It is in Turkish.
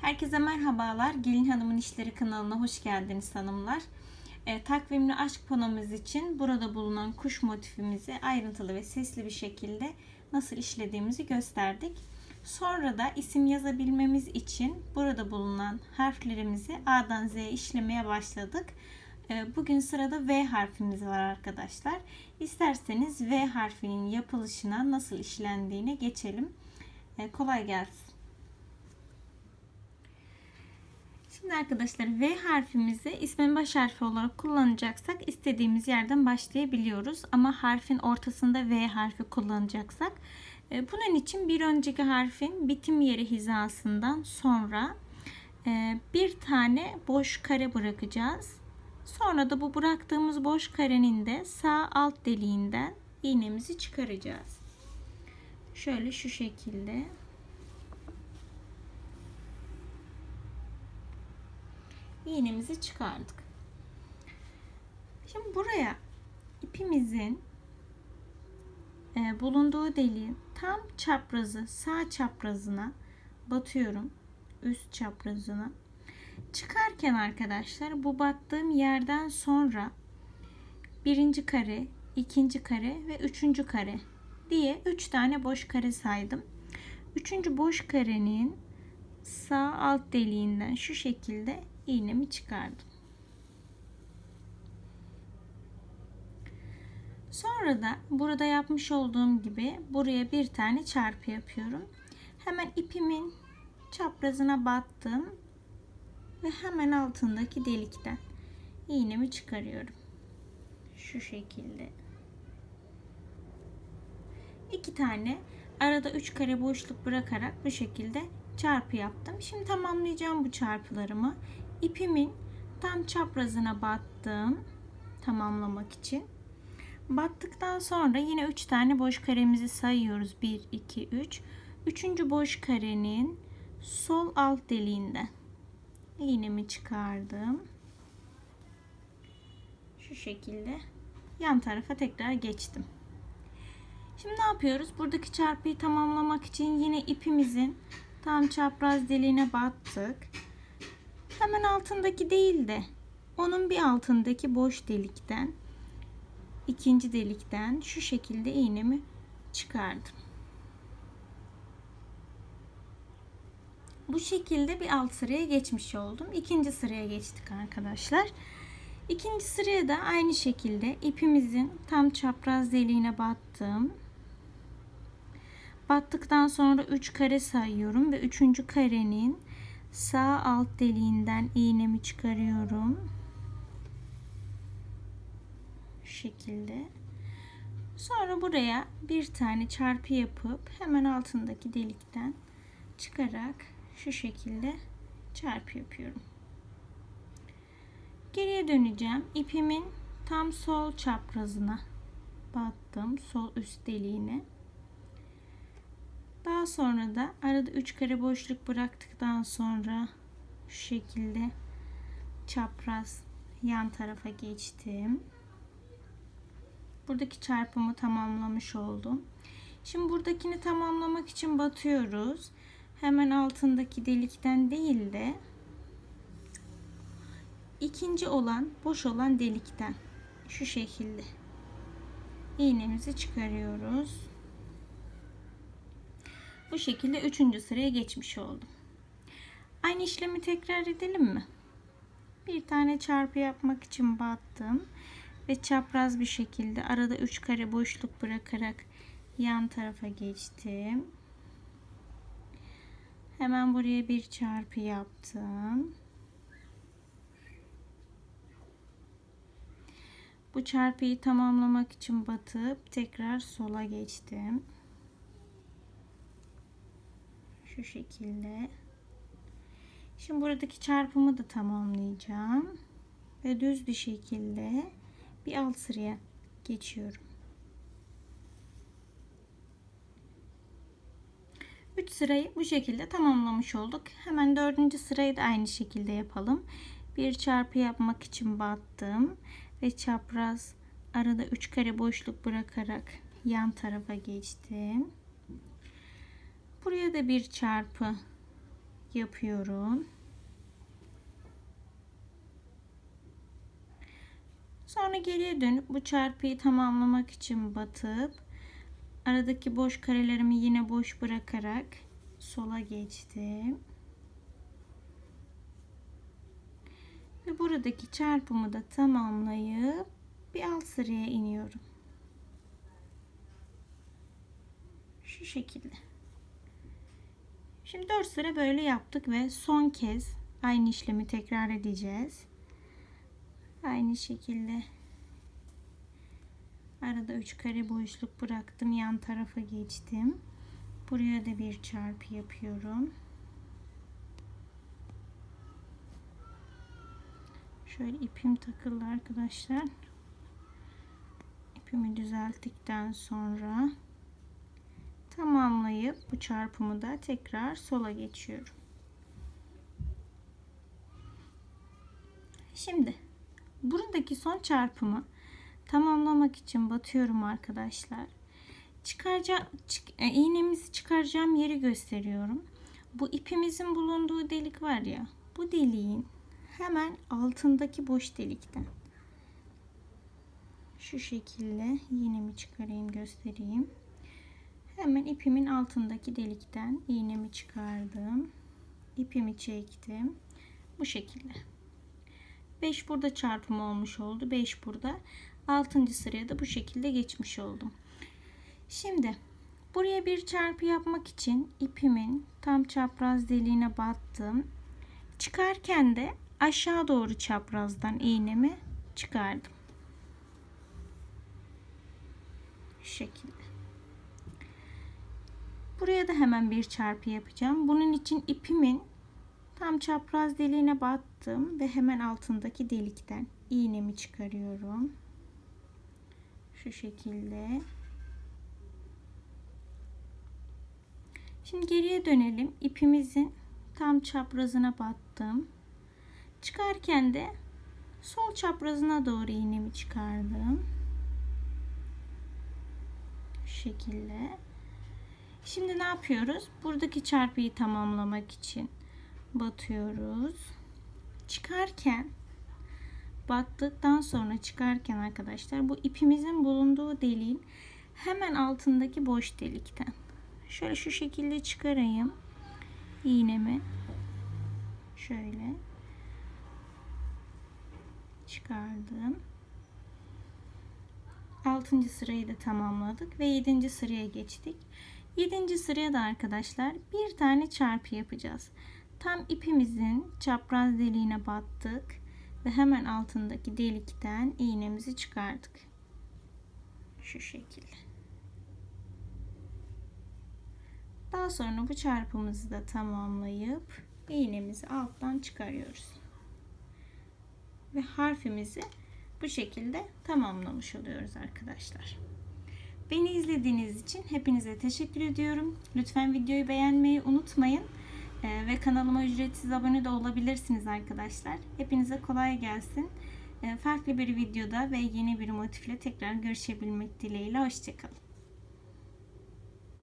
Herkese merhabalar. Gelin Hanım'ın İşleri kanalına hoş geldiniz hanımlar. E, takvimli aşk panomuz için burada bulunan kuş motifimizi ayrıntılı ve sesli bir şekilde nasıl işlediğimizi gösterdik. Sonra da isim yazabilmemiz için burada bulunan harflerimizi A'dan Z'ye işlemeye başladık. E, bugün sırada V harfimiz var arkadaşlar. İsterseniz V harfinin yapılışına nasıl işlendiğine geçelim. E, kolay gelsin. Şimdi arkadaşlar V harfimizi ismin baş harfi olarak kullanacaksak istediğimiz yerden başlayabiliyoruz. Ama harfin ortasında V harfi kullanacaksak e, bunun için bir önceki harfin bitim yeri hizasından sonra e, bir tane boş kare bırakacağız. Sonra da bu bıraktığımız boş karenin de sağ alt deliğinden iğnemizi çıkaracağız. Şöyle şu şekilde. İğnemizi çıkardık. Şimdi buraya ipimizin e, bulunduğu deliğin tam çaprazı sağ çaprazına batıyorum. Üst çaprazına. Çıkarken arkadaşlar bu battığım yerden sonra birinci kare, ikinci kare ve üçüncü kare diye üç tane boş kare saydım. Üçüncü boş karenin sağ alt deliğinden şu şekilde iğnemi çıkardım. Sonra da burada yapmış olduğum gibi buraya bir tane çarpı yapıyorum. Hemen ipimin çaprazına battım ve hemen altındaki delikten iğnemi çıkarıyorum. Şu şekilde. İki tane arada üç kare boşluk bırakarak bu şekilde çarpı yaptım. Şimdi tamamlayacağım bu çarpılarımı ipimin tam çaprazına battım tamamlamak için. Battıktan sonra yine 3 tane boş karemizi sayıyoruz. 1 2 3. Üçüncü boş karenin sol alt deliğinden iğnemi çıkardım. Şu şekilde yan tarafa tekrar geçtim. Şimdi ne yapıyoruz? Buradaki çarpıyı tamamlamak için yine ipimizin tam çapraz deliğine battık hemen altındaki değil de onun bir altındaki boş delikten ikinci delikten şu şekilde iğnemi çıkardım. Bu şekilde bir alt sıraya geçmiş oldum. İkinci sıraya geçtik arkadaşlar. İkinci sıraya da aynı şekilde ipimizin tam çapraz deliğine battım. Battıktan sonra 3 kare sayıyorum ve 3. karenin sağ alt deliğinden iğnemi çıkarıyorum. Şu şekilde. Sonra buraya bir tane çarpı yapıp hemen altındaki delikten çıkarak şu şekilde çarpı yapıyorum. Geriye döneceğim. İpimin tam sol çaprazına battım. Sol üst deliğine. Daha sonra da arada 3 kare boşluk bıraktıktan sonra şu şekilde çapraz yan tarafa geçtim. Buradaki çarpımı tamamlamış oldum. Şimdi buradakini tamamlamak için batıyoruz. Hemen altındaki delikten değil de ikinci olan boş olan delikten şu şekilde iğnemizi çıkarıyoruz. Bu şekilde üçüncü sıraya geçmiş oldum. Aynı işlemi tekrar edelim mi? Bir tane çarpı yapmak için battım ve çapraz bir şekilde arada üç kare boşluk bırakarak yan tarafa geçtim. Hemen buraya bir çarpı yaptım. Bu çarpıyı tamamlamak için batıp tekrar sola geçtim. Şu şekilde. Şimdi buradaki çarpımı da tamamlayacağım. Ve düz bir şekilde bir alt sıraya geçiyorum. 3 sırayı bu şekilde tamamlamış olduk. Hemen dördüncü sırayı da aynı şekilde yapalım. Bir çarpı yapmak için battım ve çapraz arada 3 kare boşluk bırakarak yan tarafa geçtim. Buraya da bir çarpı yapıyorum. Sonra geriye dönüp bu çarpıyı tamamlamak için batıp aradaki boş karelerimi yine boş bırakarak sola geçtim. Ve buradaki çarpımı da tamamlayıp bir alt sıraya iniyorum. Şu şekilde. Şimdi 4 sıra böyle yaptık ve son kez aynı işlemi tekrar edeceğiz. Aynı şekilde arada 3 kare boşluk bıraktım. Yan tarafa geçtim. Buraya da bir çarpı yapıyorum. Şöyle ipim takıldı arkadaşlar. İpimi düzelttikten sonra tamamlayıp bu çarpımı da tekrar sola geçiyorum. Şimdi buradaki son çarpımı tamamlamak için batıyorum arkadaşlar. Çıkaracağım çık, e, iğnemizi çıkaracağım yeri gösteriyorum. Bu ipimizin bulunduğu delik var ya. Bu deliğin hemen altındaki boş delikten şu şekilde iğnemi çıkarayım göstereyim. Hemen ipimin altındaki delikten iğnemi çıkardım. ipimi çektim. Bu şekilde. 5 burada çarpım olmuş oldu. 5 burada. 6. sıraya da bu şekilde geçmiş oldum. Şimdi buraya bir çarpı yapmak için ipimin tam çapraz deliğine battım. Çıkarken de aşağı doğru çaprazdan iğnemi çıkardım. Şu şekilde. Buraya da hemen bir çarpı yapacağım. Bunun için ipimin tam çapraz deliğine battım ve hemen altındaki delikten iğnemi çıkarıyorum. Şu şekilde. Şimdi geriye dönelim. İpimizin tam çaprazına battım. Çıkarken de sol çaprazına doğru iğnemi çıkardım. Şu şekilde. Şimdi ne yapıyoruz? Buradaki çarpıyı tamamlamak için batıyoruz. Çıkarken battıktan sonra çıkarken arkadaşlar bu ipimizin bulunduğu deliğin hemen altındaki boş delikten şöyle şu şekilde çıkarayım iğnemi şöyle çıkardım 6. sırayı da tamamladık ve 7. sıraya geçtik 7. sıraya da arkadaşlar bir tane çarpı yapacağız tam ipimizin çapraz deliğine battık ve hemen altındaki delikten iğnemizi çıkardık şu şekilde daha sonra bu çarpımızı da tamamlayıp iğnemizi alttan çıkarıyoruz ve harfimizi bu şekilde tamamlamış oluyoruz arkadaşlar. Beni izlediğiniz için hepinize teşekkür ediyorum. Lütfen videoyu beğenmeyi unutmayın. Ee, ve kanalıma ücretsiz abone de olabilirsiniz arkadaşlar. Hepinize kolay gelsin. Ee, farklı bir videoda ve yeni bir motifle tekrar görüşebilmek dileğiyle. Hoşçakalın.